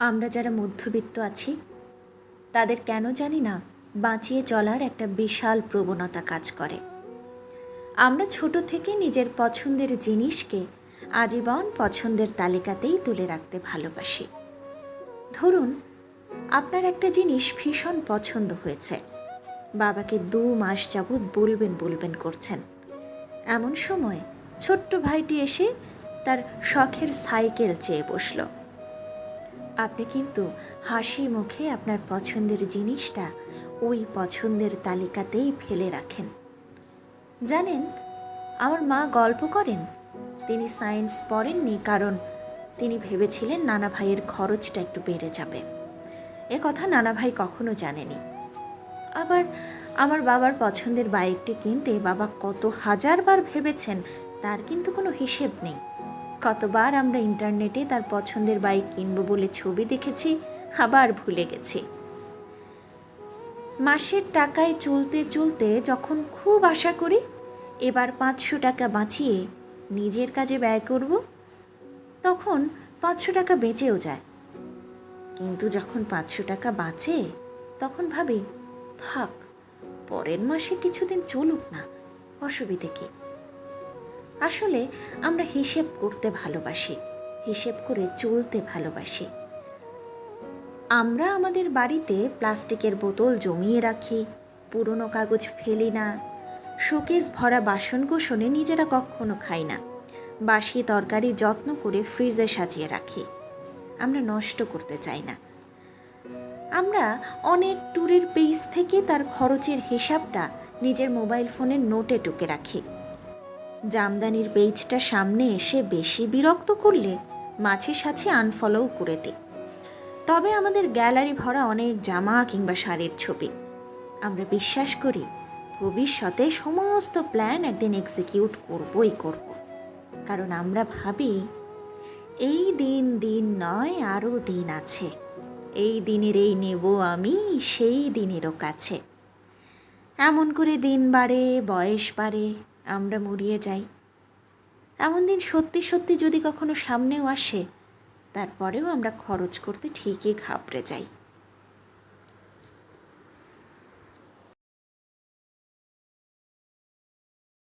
আমরা যারা মধ্যবিত্ত আছি, তাদের কেন জানি না বাঁচিয়ে চলার একটা বিশাল প্রবণতা কাজ করে। আমরা ছোট থেকে নিজের পছন্দের জিনিসকে আজীবন পছন্দের তালিকাতেই তুলে রাখতে ভালোবাসি। ধরুন, আপনার একটা জিনিস ভীষণ পছন্দ হয়েছে। বাবাকে দু মাস যাবৎ বলবেন বলবেন করছেন। এমন সময় ছোট্ট ভাইটি এসে তার শখের সাইকেল চেয়ে বসল। আপনি কিন্তু হাসি মুখে আপনার পছন্দের জিনিসটা ওই পছন্দের তালিকাতেই ফেলে রাখেন। জানেন, আমার মা গল্প করেন, তিনি সায়েন্স পড়েননি কারণ তিনি ভেবেছিলেন নানা ভাইয়ের খরচটা একটু বেড়ে যাবে। এ কথা নানা ভাই কখনো জানেনি। আবার আমার বাবার পছন্দের বাইকটি কিনতে বাবা কত হাজারবার ভেবেছেন, তার কিন্তু কোনো হিসেব নেই। কতবার আমরা ইন্টারনেটে তার পছন্দের বাইক কিনবো বলে ছবি দেখেছি, আবার ভুলে গেছি। মাসের টাকায় চলতে চলতে যখন খুব আশা করি, এবার পাঁচশো টাকা বাঁচিয়ে নিজের কাজে ব্যয় করব, তখন পাঁচশো টাকা বেঁচেও যায়। কিন্তু যখন পাঁচশো টাকা বাঁচে, তখন ভাবি, থাক, পরের মাসে কিছুদিন চলুক না, অসুবিধে কী? আসলে আমরা হিসেব করতে ভালোবাসি, হিসেব করে চলতে ভালোবাসি। আমরা আমাদের বাড়িতে প্লাস্টিকের বোতল জমিয়ে রাখি, পুরনো কাগজ ফেলি না, শোকেস ভরা বাসন কোষণে নিজেরা কখনো খাই না, বাসি তরকারি যত্ন করে ফ্রিজে সাজিয়ে রাখি। আমরা নষ্ট করতে চাই না। আমরা অনেক ট্যুরের পেজ থেকে তার খরচের হিসাবটা নিজের মোবাইল ফোনের নোটে টুকে রাখি। জামদানির পেজটা সামনে এসে বেশি বিরক্ত করলে মাঝে সাঝে আনফলোও করে দিই তবে আমাদের গ্যালারি ভরা অনেক জামা কিংবা শাড়ির ছবি। আমরা বিশ্বাস করি, ভবিষ্যতে সমস্ত প্ল্যান একদিন এক্সিকিউট করবই করব। কারণ আমরা ভাবি, এই দিন দিন নয়, আরও দিন আছে। এই দিনের এই নেব আমি, সেই দিনেরও কাছে। এমন করে দিন বাড়ে, বয়স বাড়ে আমরা মরিয়ে যাই। এমন দিন সত্যি সত্যি যদি কখনো সামনেও আসে, তারপরেও আমরা খরচ করতে ঠিকই ঘাবড়ে যাই।